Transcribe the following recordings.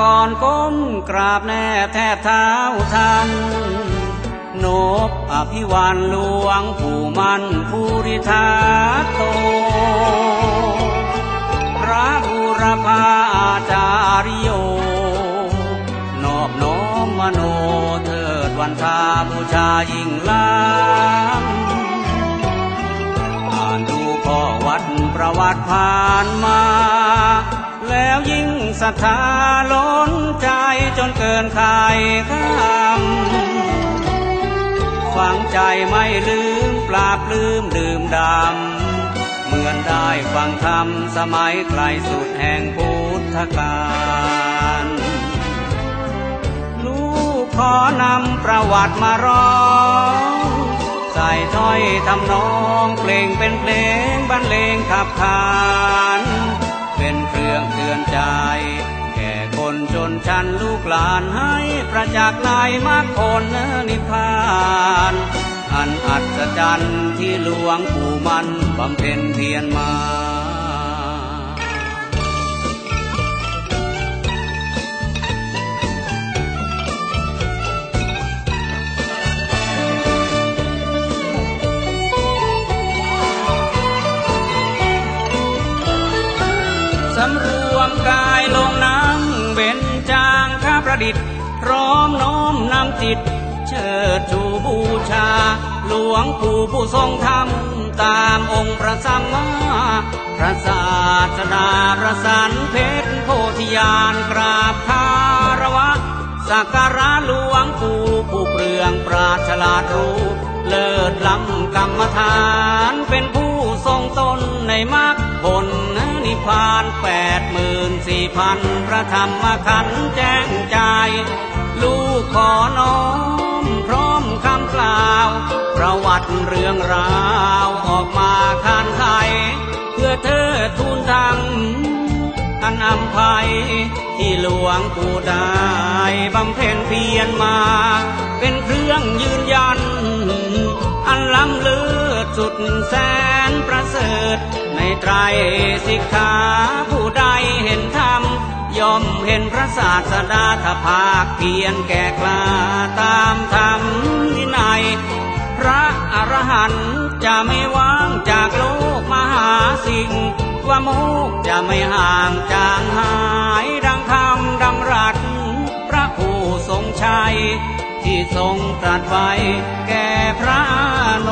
ก่อนก้มกราบแนบแทบเท้าทันนบอภิวันหลวงผู้มันผู้ริธาโต พระบุรพาอาจาริโย นอบน้อมมโนเถิดวันทาบูชายิ่งล้ำอ่านดูข้อวัดประวัติผ่านมา แล้วยิ่งศรัทธาล้นใจจนเกินใครข้ามฝังใจไม่ลืมปราบลืมดื่มดำ เหมือนได้ฟังธรรมสมัยไกลสุดแห่งพุทธกาลลูกขอนำประวัติมาร้องใส่ถ้อยทำนองเพลงเป็นเพลงบรรเลงขับขาน เป็นเครื่องเตือนใจ แก่คนจนชันลูกหลานให้ประจักษ์ในมรรคผลนิพพานอันอัศจรรย์ที่หลวงปู่มันบำเพ็ญเพียรมา ประดิษฐ์พร้อมน้อมนำจิต เชิดชูบูชา หลวงปู่ผู้ทรงธรรม ตามองค์พระสัมมาพระศาสดาประสานเพชรโพธิญาณกราบคารวะสักการะหลวงปู่ผู้เปลืองปราดฉลาดรู้เลิศล้ำกรรมฐานเป็นผู้ทรงตนในมรรคผลนิพพานแปด มื่นสี่พันพระธรรมขันแจ้งใจ ลูกขอน้อมพร้อมคำกล่าว ประวัติเรื่องราวออกมาคานไทย เพื่อเธอทูลทำอันอำภัยที่หลวงปู่ได้บำเพ็ญเพียรมา เป็นเครื่องยืนยัน อันล้ำเลิศ สุดแสนประเสริฐ ในไตรสิกขาผู้ใดเห็นธรรมย่อมเห็นพระศาสดาถ้าภาคเพียรแก่กล้าตามธรรมวินัย พระอรหันต์จะไม่ว่างจากโลกมหาสิ่ง ว่าโมกจะไม่ห่างจางหาย ดังคำดำรัส พระผู้ทรงชัย ที่ทรงตรัสไว้แก่พระน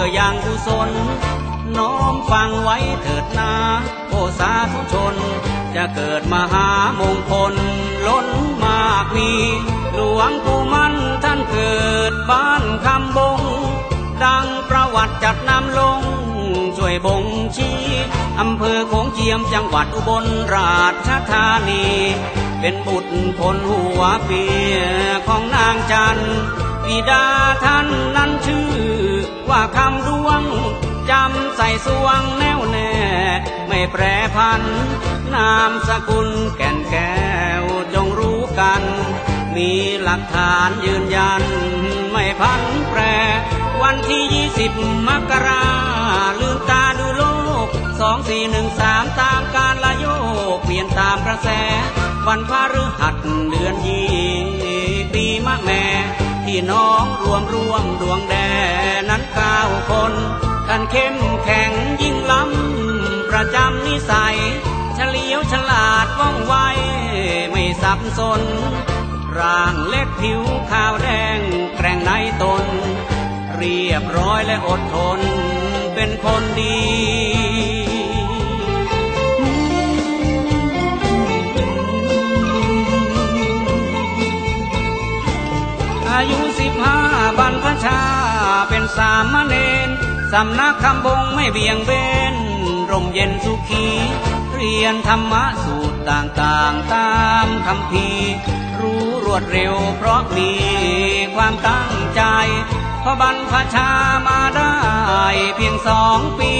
พื่ออย่างกุศล น้อมฟังไว้เถิดนาโอสาธุชน จะเกิดมหามงคลล้นมากมี หลวงปู่มั่นท่านเกิดบ้านคำบง ดังประวัติจัดนำลง ช่วยบ่งชี้อำเภอโขงเจียมจังหวัดอุบลราชธานี เป็นบุตรพลหัวเปียของนางจันบิดาท่านนั้นชื่อ ว่าคำดวงจำใส่สวงแน่วแน่ ไม่แปรพัน นามสกุลแก่นแก้วจงรู้กัน มีหลักฐานยืนยัน ไม่พันแปร วันที่ยี่สิบมกราลืมตาดูโลกสองสี่หนึ่งสามตามการละโยกเปลี่ยนตามกระแส วันพฤหัสเดือนยี่ปีมะแม่ พี่น้องรวมรวมดวงแดนั้นเก้าคนกันเข้มแข็งยิ่งล้ำประจำนิสัยเฉลียวฉลาดว่องไวไม่สับสน ร่างเล็กผิวขาวแดงแกร่งในตน เรียบร้อยและอดทนเป็นคนดี ชาเป็นสามเณรสำนักคำบงไม่เบี่ยงเบนร่มเย็นสุขี เรียนธรรมะสูตรต่างๆตามคำพีรู้รวดเร็วเพราะมีความตั้งใจพพบรรพชามาได้เพียงสองปี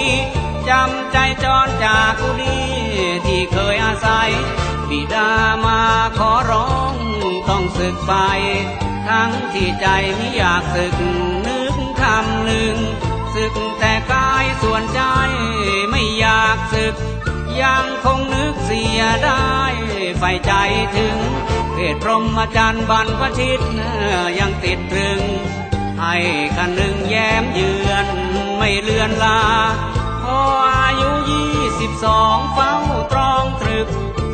จำใจจรจากกุลีที่เคยอาศัย บิดามาขอร้องต้องศึกไป ทั้งที่ใจไม่อยากศึกนึกคำหนึ่งศึกแต่กายส่วนใจไม่อยากศึก ยังคงนึกเสียได้ไฟใจถึงเพศพรหมจรรย์บรรพชิตยังติดตรึง ให้กันหนึ่งแย้มเยือนไม่เลือนลาพออายุยี่สิบสองเฝ้าตรองตรึก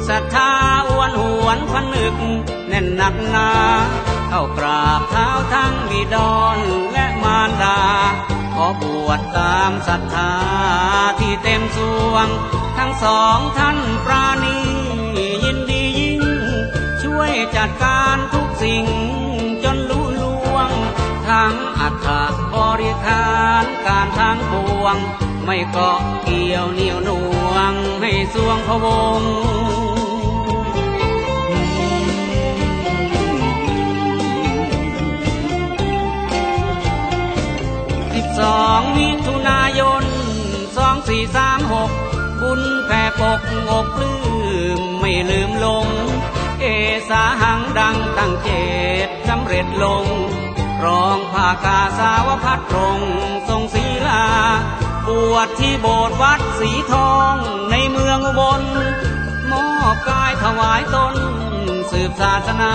ศรัทธาอ้วนหวนผนึกแน่นหนักหนา เข้ากราบเท้าทั้งบิดอนและมารดา ขอบวชตามศรัทธาที่เต็มสวง ทั้งสองท่านปราณียินดียิ่ง ช่วยจัดการทุกสิ่งจนลุลวง ทั้งอัฐบริคารการทางปวง ไม่เกาะเกี่ยวเหนียวหน่วงให้สวงพวง สองมิถุนายนสองสี่สามหกบุญแผ่ปกอกปลื้มไม่ลืมลง เอสาหังดังตั้งเจตสำเร็จลงร้องภากาสาวพัดรงทรงศีลา บวชที่โบสถ์วัดสีทองในเมืองอุบลมอบกายถวายตน สืบศาสนา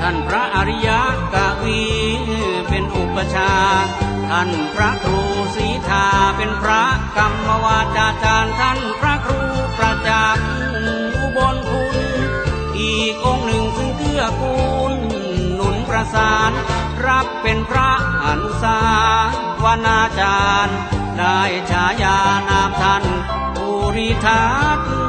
ท่านพระอริยกวีเป็นอุปชา ท่านพระครูศรีทาเป็นพระกรรมวาจาจารย์ท่านพระครูประจักรอุบลคุณอีกองหนึ่งซึ่งเกื้อกูลหนุนประสาน รับเป็นพระอนุสาวนาจารย์ ได้ฉายานามท่านภูริทัศน์